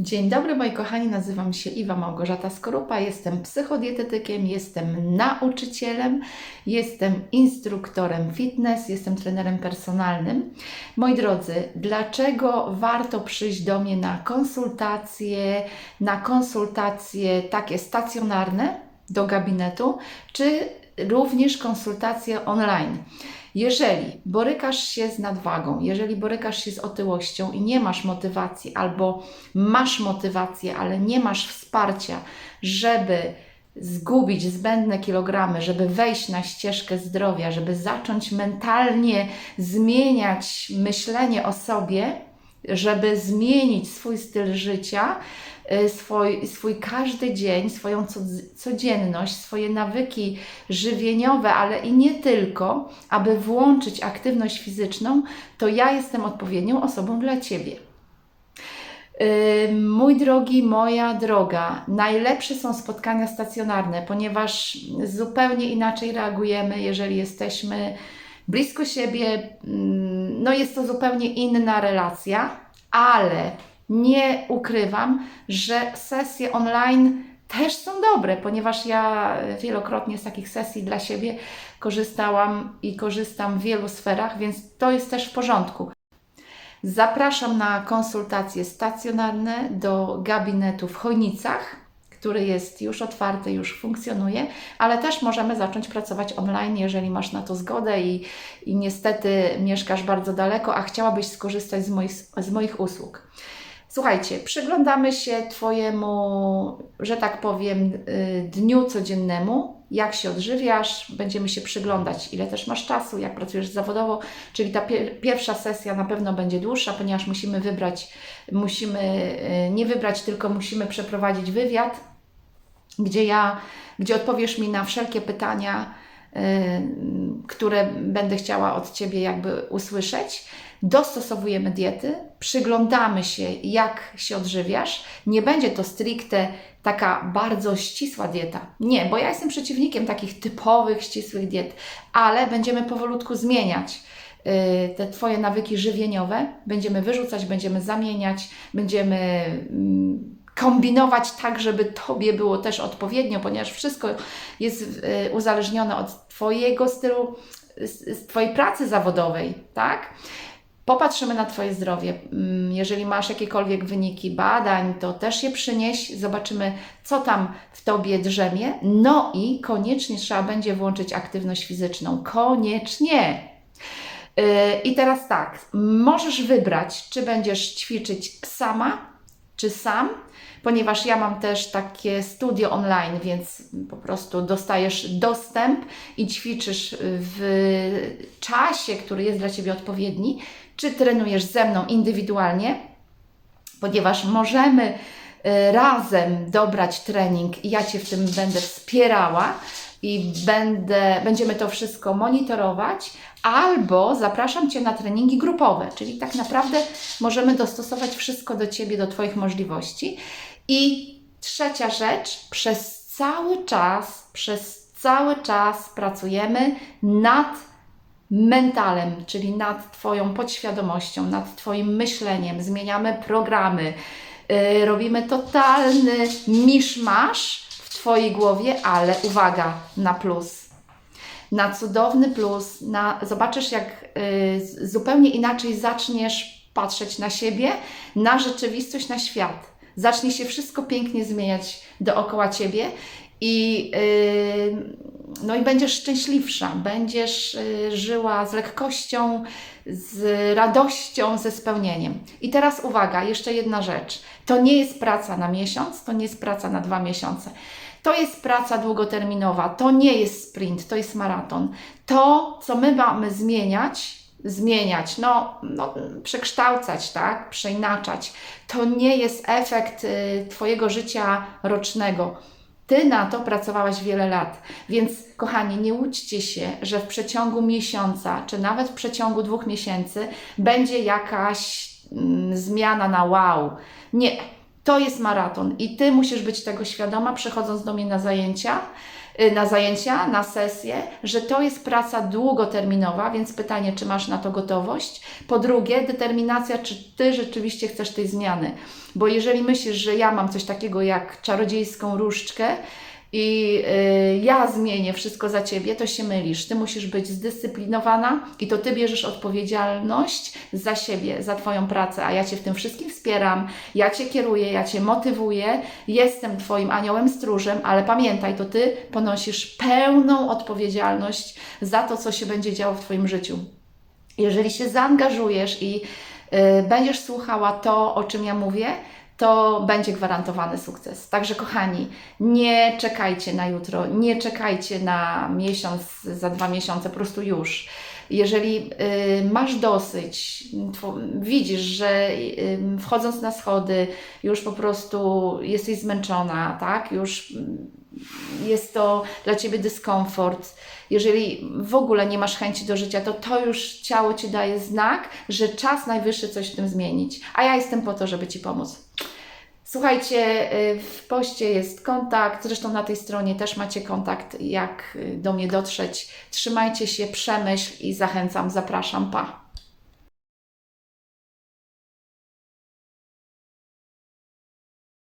Dzień dobry moi kochani, nazywam się Iwa Małgorzata Skorupa, jestem psychodietetykiem, jestem nauczycielem, jestem instruktorem fitness, jestem trenerem personalnym. Moi drodzy, dlaczego warto przyjść do mnie na konsultacje, na konsultacje takie stacjonarne do gabinetu, czy również konsultacje online? Jeżeli borykasz się z nadwagą, jeżeli borykasz się z otyłością i nie masz motywacji, albo masz motywację, ale nie masz wsparcia, żeby zgubić zbędne kilogramy, żeby wejść na ścieżkę zdrowia, żeby zacząć mentalnie zmieniać myślenie o sobie, żeby zmienić swój styl życia, swój, swój każdy dzień, swoją codz- codzienność, swoje nawyki żywieniowe, ale i nie tylko, aby włączyć aktywność fizyczną, to ja jestem odpowiednią osobą dla Ciebie. Yy, Mój drogi, moja droga, najlepsze są spotkania stacjonarne, ponieważ zupełnie inaczej reagujemy, jeżeli jesteśmy blisko siebie. Mm, No jest to zupełnie inna relacja, ale nie ukrywam, że sesje online też są dobre, ponieważ ja wielokrotnie z takich sesji dla siebie korzystałam i korzystam w wielu sferach, więc to jest też w porządku. Zapraszam na konsultacje stacjonarne do gabinetu w Chojnicach, który jest już otwarty, już funkcjonuje, ale też możemy zacząć pracować online, jeżeli masz na to zgodę i, i niestety mieszkasz bardzo daleko, a chciałabyś skorzystać z moich, z moich usług. Słuchajcie, przyglądamy się Twojemu, że tak powiem, y, dniu codziennemu, jak się odżywiasz, będziemy się przyglądać, ile też masz czasu, jak pracujesz zawodowo, czyli ta pier- pierwsza sesja na pewno będzie dłuższa, ponieważ musimy wybrać, musimy y, nie wybrać, tylko musimy przeprowadzić wywiad, gdzie ja, gdzie odpowiesz mi na wszelkie pytania, y, które będę chciała od Ciebie jakby usłyszeć. Dostosowujemy diety, przyglądamy się, jak się odżywiasz. Nie będzie to stricte taka bardzo ścisła dieta. Nie, bo ja jestem przeciwnikiem takich typowych, ścisłych diet, ale będziemy powolutku zmieniać y, te Twoje nawyki żywieniowe. Będziemy wyrzucać, będziemy zamieniać, będziemy mm, kombinować tak, żeby Tobie było też odpowiednio, ponieważ wszystko jest y, uzależnione od Twojego stylu, z, Twojej pracy zawodowej, tak? Popatrzymy na Twoje zdrowie. Mm, Jeżeli masz jakiekolwiek wyniki badań, to też je przynieś, zobaczymy, co tam w Tobie drzemie. No i koniecznie trzeba będzie włączyć aktywność fizyczną. Koniecznie. Yy, I teraz tak, możesz wybrać, czy będziesz ćwiczyć sama, czy sam, ponieważ ja mam też takie studio online, więc po prostu dostajesz dostęp i ćwiczysz w czasie, który jest dla Ciebie odpowiedni, czy trenujesz ze mną indywidualnie, ponieważ możemy y, razem dobrać trening. I ja Cię w tym będę wspierała i będę, będziemy to wszystko monitorować, albo zapraszam Cię na treningi grupowe, czyli tak naprawdę możemy dostosować wszystko do Ciebie, do Twoich możliwości. I trzecia rzecz, przez cały czas, przez cały czas pracujemy nad mentalem, czyli nad Twoją podświadomością, nad Twoim myśleniem, zmieniamy programy, yy, robimy totalny miszmasz Twojej głowie, ale uwaga, na plus. Na cudowny plus, na, zobaczysz, jak z- zupełnie inaczej zaczniesz patrzeć na siebie, na rzeczywistość, na świat. Zacznie się wszystko pięknie zmieniać dookoła Ciebie i, yy, no i będziesz szczęśliwsza, będziesz yy, żyła z lekkością, z radością, ze spełnieniem. I teraz uwaga, jeszcze jedna rzecz. To nie jest praca na miesiąc, to nie jest praca na dwa miesiące. To jest praca długoterminowa, to nie jest sprint, to jest maraton. To, co my mamy zmieniać, zmieniać, no, no przekształcać, tak, przeinaczać, to nie jest efekt y, Twojego życia rocznego. Ty na to pracowałaś wiele lat, więc kochani, nie łudźcie się, że w przeciągu miesiąca, czy nawet w przeciągu dwóch miesięcy będzie jakaś mm, zmiana na wow. Nie. To jest maraton i ty musisz być tego świadoma, przychodząc do mnie na zajęcia, y, na zajęcia, na sesje, że to jest praca długoterminowa, więc pytanie, czy masz na to gotowość. Po drugie, determinacja, czy ty rzeczywiście chcesz tej zmiany. Bo jeżeli myślisz, że ja mam coś takiego jak czarodziejską różdżkę, i y, ja zmienię wszystko za ciebie, to się mylisz. Ty musisz być zdyscyplinowana i to ty bierzesz odpowiedzialność za siebie, za Twoją pracę, a ja Cię w tym wszystkim wspieram, ja Cię kieruję, ja Cię motywuję, jestem Twoim aniołem stróżem, ale pamiętaj, to Ty ponosisz pełną odpowiedzialność za to, co się będzie działo w Twoim życiu. Jeżeli się zaangażujesz i będziesz słuchała to, o czym ja mówię, to będzie gwarantowany sukces. Także kochani, nie czekajcie na jutro, nie czekajcie na miesiąc, za dwa miesiące, po prostu już. Jeżeli y, masz dosyć, widzisz, że y, wchodząc na schody już po prostu jesteś zmęczona, tak? Już jest to dla Ciebie dyskomfort. Jeżeli w ogóle nie masz chęci do życia, to to już ciało Ci daje znak, że czas najwyższy coś w tym zmienić. A ja jestem po to, żeby Ci pomóc. Słuchajcie, y, w poście jest kontakt, zresztą na tej stronie też macie kontakt, jak y, do mnie dotrzeć. Trzymajcie się, przemyśl i zachęcam, zapraszam, pa.